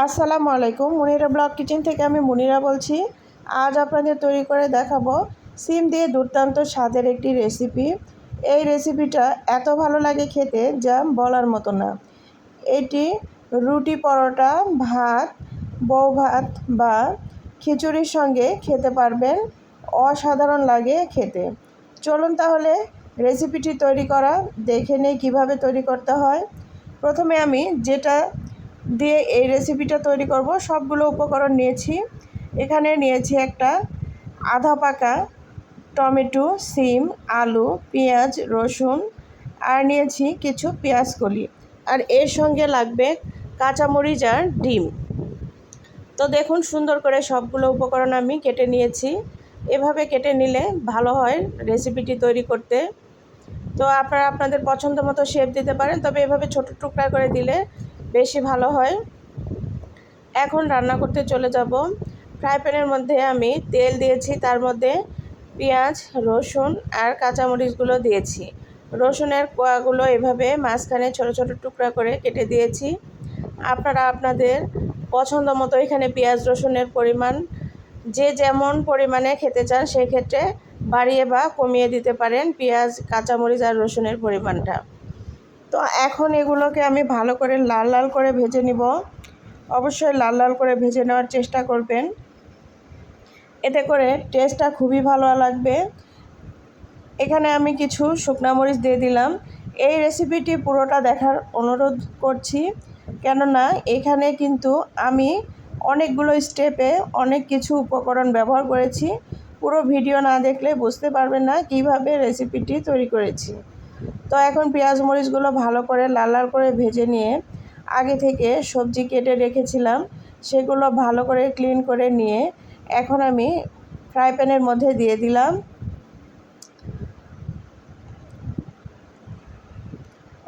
আসসালামু আলাইকুম, মুনিরা blog kitchen থেকে আমি মুনিরা বলছি। আজ আপনাদের তৈরি করে দেখাবো সিম দিয়ে দুর্দান্ত স্বাদের একটি রেসিপি। এই রেসিপিটা এত ভালো লাগে খেতে যা বলার মতো না। এটি রুটি পরোটা, ভাত, বউ ভাত বা খিচুড়ির সঙ্গে খেতে পারবেন, অসাধারণ লাগে খেতে। চলুন তাহলে রেসিপিটি তৈরি করা, দেখে নেই কীভাবে তৈরি করতে হয়। প্রথমে আমি যেটা দিয়ে এই রেসিপিটা তৈরি করব। সবগুলো উপকরণ নিয়েছি। এখানে নিয়েছি একটা আধা পাকা টমেটো, সিম, আলু, পেঁয়াজ, রসুন আর নিয়েছি কিছু পেঁয়াজ কলি আর এর সঙ্গে লাগবে কাঁচামরিচ আর ডিম। তো দেখুন সুন্দর করে সবগুলো উপকরণ আমি কেটে নিয়েছি। এভাবে কেটে নিলে ভালো হয় রেসিপিটি তৈরি করতে। তো আপনারা আপনাদের পছন্দ মতো শেপ দিতে পারেন, তবে এভাবে ছোটো টুকরা করে দিলে বেশি ভালো হয়। এখন রান্না করতে চলে যাব। ফ্রাই প্যানের মধ্যে আমি তেল দিয়েছি, তার মধ্যে পেঁয়াজ, রসুন আর কাঁচামরিচগুলো দিয়েছি। রসুনের কোয়াগুলো এভাবে মাঝখানে ছোট ছোট টুকরা করে কেটে দিয়েছি। আপনারা আপনাদের পছন্দ মতো এখানে পেঁয়াজ, রসুনের পরিমাণ, যে যেমন পরিমাণে খেতে চান সেক্ষেত্রে বাড়িয়ে বা কমিয়ে দিতে পারেন পেঁয়াজ, কাঁচামরিচ আর রসুনের পরিমাণটা। তো এখন এগুলোকে আমি ভালো করে লাল লাল করে ভেজে নিব। অবশ্যই লাল লাল করে ভেজে নেওয়ার চেষ্টা করবেন। এতে করে টেস্টটা খুবই ভালো লাগবে। এখানে আমি কিছু শুকনা মরিচ দিয়ে দিলাম। এই রেসিপিটি পুরোটা দেখার অনুরোধ করছি। কেননা এখানে কিন্তু আমি অনেকগুলো স্টেপে অনেক কিছু উপকরণ ব্যবহার করেছি। পুরো ভিডিও না দেখলে বুঝতে পারবেন না কীভাবে রেসিপিটি তৈরি করেছি। তো এখন পেঁয়াজ মরিচগুলো ভালো করে লাল লাল করে ভেজে নিয়ে আগে থেকে সবজি কেটে রেখেছিলাম, সেগুলো ভালো করে ক্লিন করে নিয়ে এখন আমি ফ্রাই প্যানের মধ্যে দিয়ে দিলাম।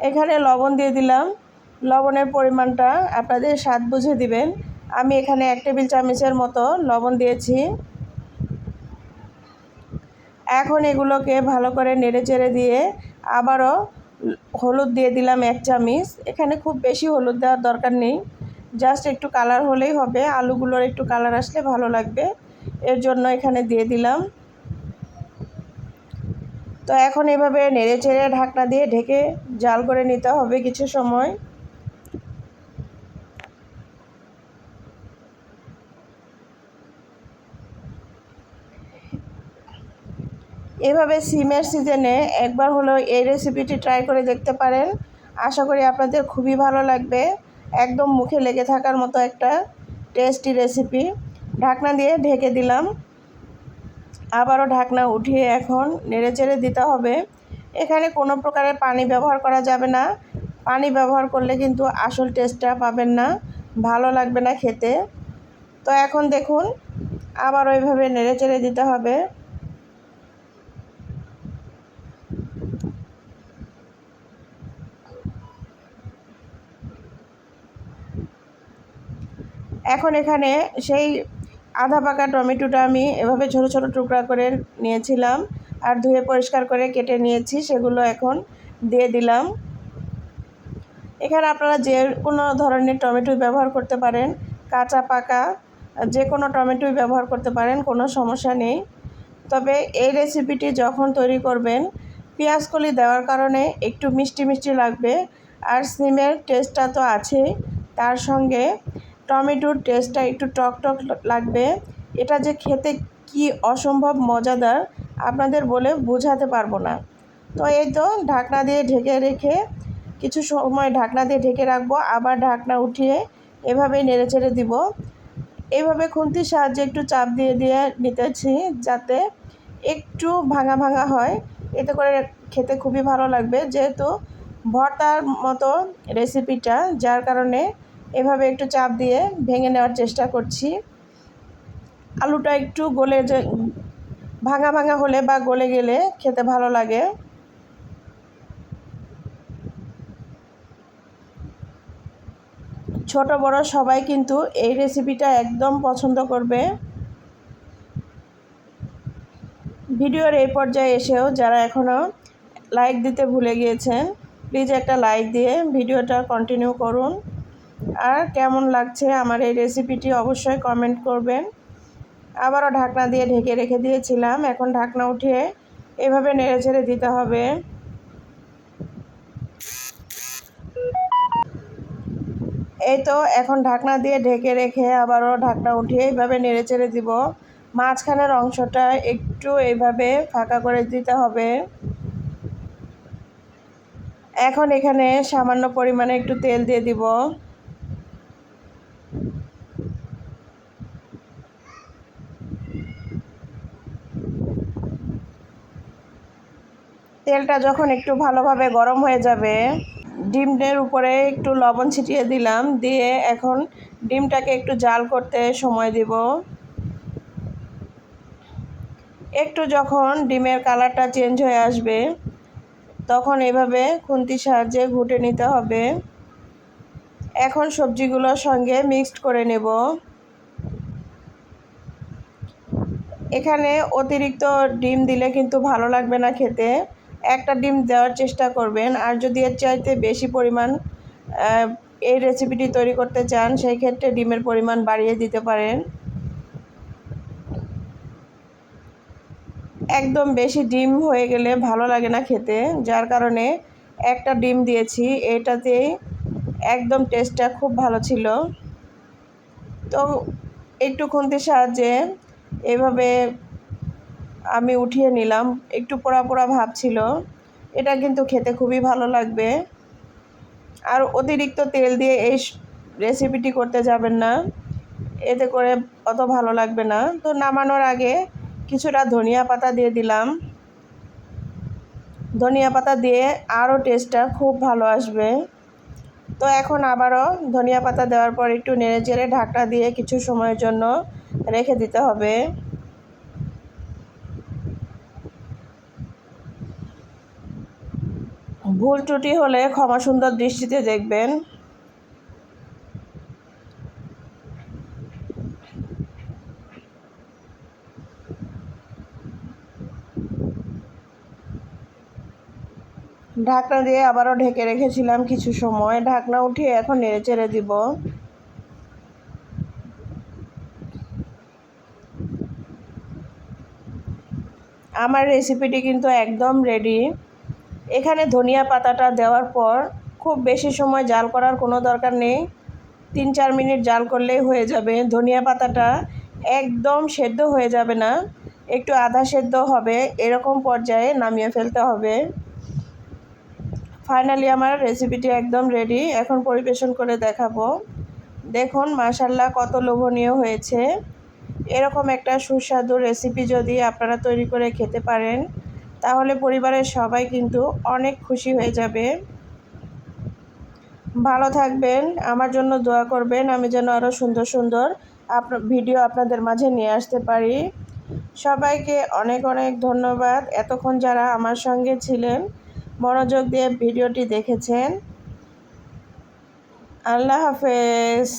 এখানে লবণ দিয়ে দিলাম। লবণের পরিমাণটা আপনাদের স্বাদ বুঝে দিবেন। আমি এখানে এক টেবিল চামচের মতো লবণ দিয়েছি। এখন এগুলোকে ভালো করে নেড়ে চেড়ে দিয়ে আবারও হলুদ দিয়ে দিলাম এক চামিচ। এখানে খুব বেশি হলুদ দেওয়ার দরকার নেই। জাস্ট একটু কালার হলেই হবে। আলুগুলোর একটু কালার আসলে ভালো লাগবে। এর জন্য এখানে দিয়ে দিলাম। তো এখন এভাবে নেড়ে চেড়ে ঢাকনা দিয়ে ঢেকে জাল করে নিতে হবে কিছু সময়। এভাবে সিমের সিজনে একবার হলেও এই রেসিপিটি ট্রাই করে দেখতে পারেন। আশা করি আপনাদের খুবই ভালো লাগবে। একদম মুখে লেগে থাকার মতো একটা টেস্টি রেসিপি ঢাকনা দিয়ে ঢেকে দিলাম। আবারও ঢাকনা উঠিয়ে এখন নেড়ে চেড়ে দিতে হবে। এখানে কোনো প্রকারের পানি ব্যবহার করা যাবে না। পানি ব্যবহার করলে কিন্তু আসল টেস্টটা পাবেন না। ভালো লাগবে না খেতে। তো এখন দেখুন আবার ওইভাবে নেড়ে চেড়ে দিতে হবে। এখন এখানে সেই আধা পাকা টমেটোটা আমি এভাবে ছোট ছোট টুকরা করে নিয়েছিলাম আর ধুয়ে পরিষ্কার করে কেটে নিয়েছি, সেগুলো এখন দিয়ে দিলাম। এখানে আপনারা যে কোনো ধরনের টমেটোই ব্যবহার করতে পারেন, কাঁচা পাকা, যে কোনো টমেটোই ব্যবহার করতে পারেন, কোনো সমস্যা নেই। তবে এই রেসিপিটি যখন তৈরি করবেন কলি দেওয়ার কারণে একটু মিষ্টি মিষ্টি লাগবে, আর সিমের টেস্টটা তো আছেই। তার সঙ্গে টমেটোর টেস্টটা একটু টক টক লাগবে। এটা যে খেতে কি অসম্ভব মজাদার, আপনাদের বলে বোঝাতে পারব না। তো এই তো ঢাকনা দিয়ে ঢেকে রেখে কিছু সময় ঢাকনা দিয়ে ঢেকে রাখব, আবার ঢাকনা উঠিয়ে এভাবে নেড়ে চেড়ে দিব। এইভাবে খুন্তির সাহায্যে একটু চাপ দিয়ে দিয়ে নিতেছি যাতে একটু ভাঙা ভাঙা হয়। এতে করে খেতে খুবই ভালো লাগবে। যেহেতু ভর্তার মতো রেসিপিটা যার কারণে এভাবে একটু চাপ দিয়ে ভেঙে নেওয়ার চেষ্টা করছি। আলুটা একটু গলে যে, ভাঙা ভাঙা হলে বা গলে গেলে খেতে ভালো লাগে। ছোট, বড় সবাই কিন্তু এই রেসিপিটা একদম পছন্দ করবে। ভিডিওর এই পর্যায়ে এসেও যারা এখনও লাইক দিতে ভুলে গিয়েছেন প্লিজ একটা লাইক দিয়ে ভিডিওটা কন্টিনিউ করুন। আর কেমন লাগছে আমার এই রেসিপিটি অবশ্যই কমেন্ট করবেন। আবারও ঢাকনা দিয়ে ঢেকে রেখে দিয়েছিলাম। এখন ঢাকনা উঠিয়ে এভাবে নেড়ে ছেড়ে দিতে হবে। এই তো এখন ঢাকনা দিয়ে ঢেকে রেখে আবারও ঢাকনা উঠিয়ে এইভাবে নেড়ে চেড়ে দিব। মাঝখানের অংশটা একটু এইভাবে ফাঁকা করে দিতে হবে। এখন এখানে সামান্য পরিমাণে একটু তেল দিয়ে দিব। তেলটা যখন একটু ভালোভাবে গরম হয়ে যাবে, ডিমের উপরে একটু লবণ ছিটিয়ে দিলাম, দিয়ে এখন ডিমটাকে একটু জাল করতে সময় দিব। একটু যখন ডিমের কালারটা চেঞ্জ হয়ে আসবে, তখন এভাবে খুন্তির সাহায্যে ঘুটে নিতে হবে। এখন সবজিগুলোর সঙ্গে মিক্সড করে নেব। এখানে অতিরিক্ত ডিম দিলে কিন্তু ভালো লাগবে না খেতে। একটা ডিম দেওয়ার চেষ্টা করবেন। আর যদি এর চাইতে বেশি পরিমাণ এই রেসিপিটি তৈরি করতে চান, সেই ক্ষেত্রে ডিমের পরিমাণ বাড়িয়ে দিতে পারেন। একদম বেশি ডিম হয়ে গেলে ভালো লাগে না খেতে, যার কারণে একটা ডিম দিয়েছি। এটাতেই একদম টেস্টটা খুব ভালো ছিল। তো একটু খুন্তির সাহায্যে এভাবে আমি উঠিয়ে নিলাম। একটু পোড়া পোড়া ভাব ছিল। এটা কিন্তু খেতে খুবই ভালো লাগবে। আর অতিরিক্ত তেল দিয়ে এই রেসিপিটি করতে যাবেন না। এতে করে অত ভালো লাগবে না। তো নামানোর আগে কিছুটা ধনিয়া পাতা দিয়ে দিলাম। ধনিয়া পাতা দিয়ে আরও টেস্টটা খুব ভালো আসবে। তো এখন আবারও ধনিয়া পাতা দেওয়ার পর একটু নেড়ে চেড়ে ঢাকনা দিয়ে কিছু সময়ের জন্য রেখে দিতে হবে। ভুল ত্রুটি হলে ক্ষমা সুন্দর দৃষ্টিতে দেখবেন। ঢাকনা দিয়ে আবারও ঢেকে রেখেছিলাম কিছু সময়। ঢাকনা উঠিয়ে এখন নেড়ে চেড়ে দিব। আমার রেসিপিটি কিন্তু একদম রেডি এখানে ধনিয়া পাতাটা দেওয়ার পর খুব বেশি সময় জাল করার কোনো দরকার নেই। তিন চার মিনিট জাল করলেই হয়ে যাবে। ধনিয়া পাতাটা একদম সেদ্ধ হয়ে যাবে না। একটু আধা সেদ্ধ হবে। এরকম পর্যায়ে নামিয়ে ফেলতে হবে। ফাইনালি আমার রেসিপিটি একদম রেডি। এখন পরিবেশন করে দেখাবো। দেখুন মাশাল্লাহ কত লোভনীয় হয়েছে। এরকম একটা সুস্বাদু রেসিপি যদি আপনারা তৈরি করে খেতে পারেন তাহলে পরিবারের সবাই কিন্তু অনেক খুশি হয়ে যাবে। ভালো থাকবেন, আমার জন্য দোয়া করবেন, আমি যেন আরও সুন্দর সুন্দর আপনার ভিডিও আপনাদের মাঝে নিয়ে আসতে পারি। সবাইকে অনেক অনেক ধন্যবাদ। এতক্ষণ যারা আমার সঙ্গে ছিলেন, মনোযোগ দিয়ে ভিডিওটি দেখেছেন। আল্লাহ হাফেজ।